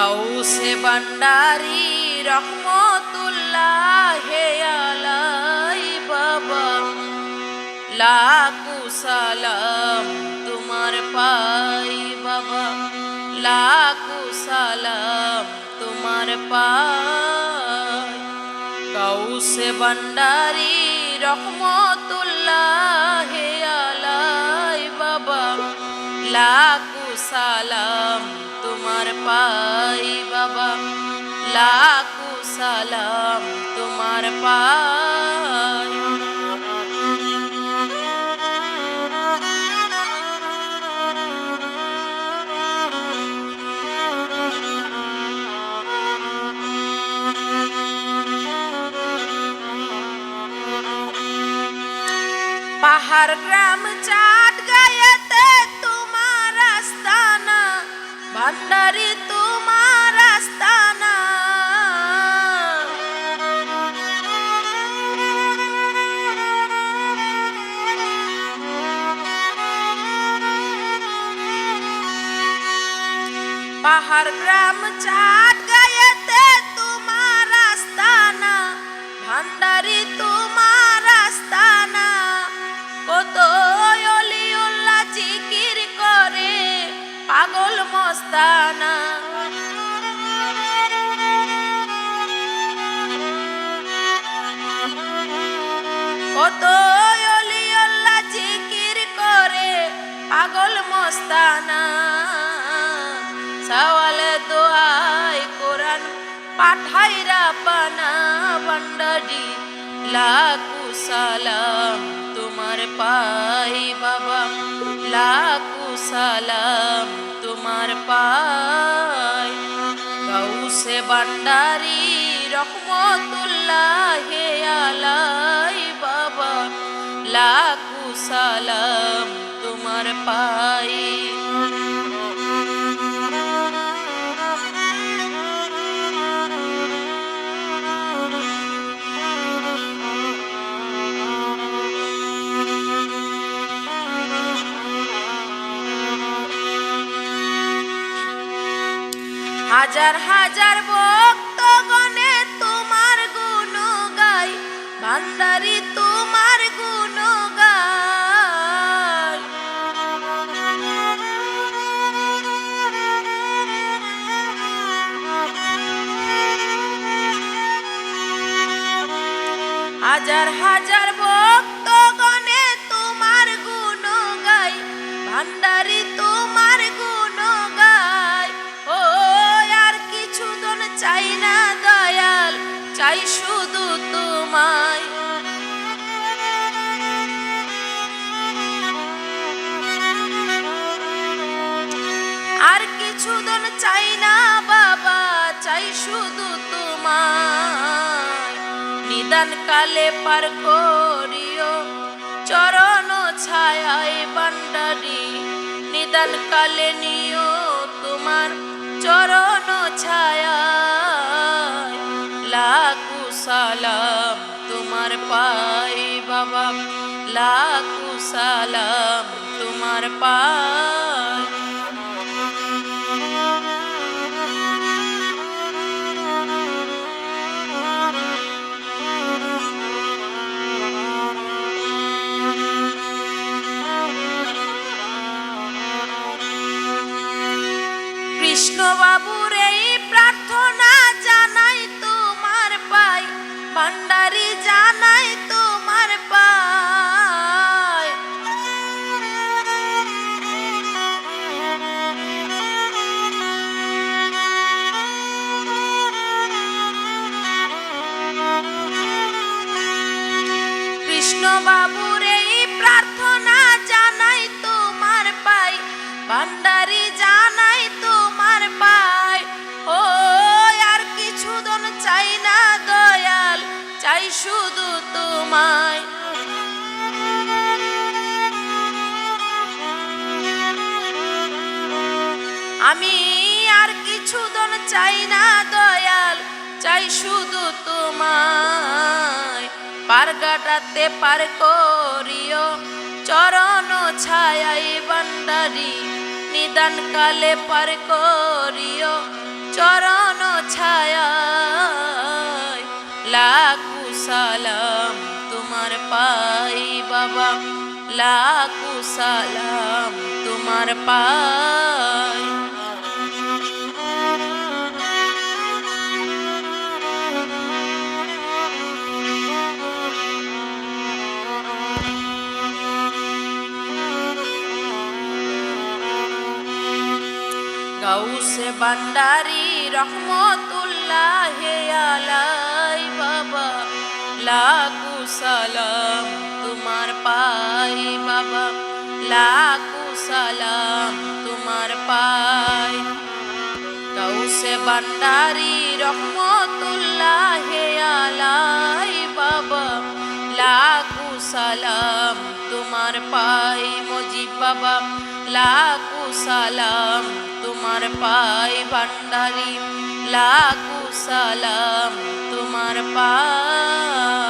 Ghause boundary রহমতুল্লাহ আলাই বাবা। লাখু সালাম তোমার পাই বাবা। লাখু সালাম তোমার পাই। গাউসে বান্ডারি রহমতুল্লাহ আলাই বাবা। লাখু সালাম তোমার পাই বাবা। লাখু সালাম তোমার পাই। পাহাড় গ্রাম চাট ভান্ডারি তোমার আস্তানা। পাহাড় গ্রাম চাট গায়েতে তোমার আস্তানা। ভান্ডারি তোমার আস্তানা। কত অলিউল্লাহ জিকির করে, পাগল মস্তানা কত অলিউল্লাহ জিকির করে, পাগল মস্তানা। সওয়ালে দোয়াই কোরআন পাঠাইরা পানা বান্ডারি লাখু সালাম তোমার পাই বাবা লাখু সালাম। তোমার পাই গাউসে বান্ডারি রহমতুল্লাহ আলাই বাবা। লাখু সালাম হাজার হাজার ভক্তগণে তোমার গুণ গাই ভান্ডারি তোমার গুণ গাই হাজার হাজার ভক্তগণে তোমার গুণ গাই ভান্ডারি তোমার গুণ কিছু চাই না বাবা, চাই শুধু তোমায়। নিদান কালে পার করিও, চরণ ছায়ায় বান্ডারি নিদান কালে নিও তোমার চরণ ছায়ায়। লাখু সালাম তোমার পাই বাবা, লাখু সালাম তোমার পাই। আমি আর কিছু দন চাই না দয়াল, চাই শুধু তোমায়। পার কাটাতে পার করিও, চরণ ছায়াই বান্ডারি নিদান কালে পার করিও, চরণ ছায়া লাখু সালাম তোমার পাই বাবা, লাখু সালাম তোমার পাই। গাউসে বান্ডারি রহমতুল্লাহ আলাই বাবা। লাখু সালাম তোমার পাই বাবা। লাখু সালাম তোমার পাই। গাউসে বান্ডারি রহমতুল্লাহ আলাই বাবা। লাখু সালাম তোমার পাই মজিব বাবা। লাখু সালাম তোমার পাই ভান্ডারি লাখু সালাম তোমার পাই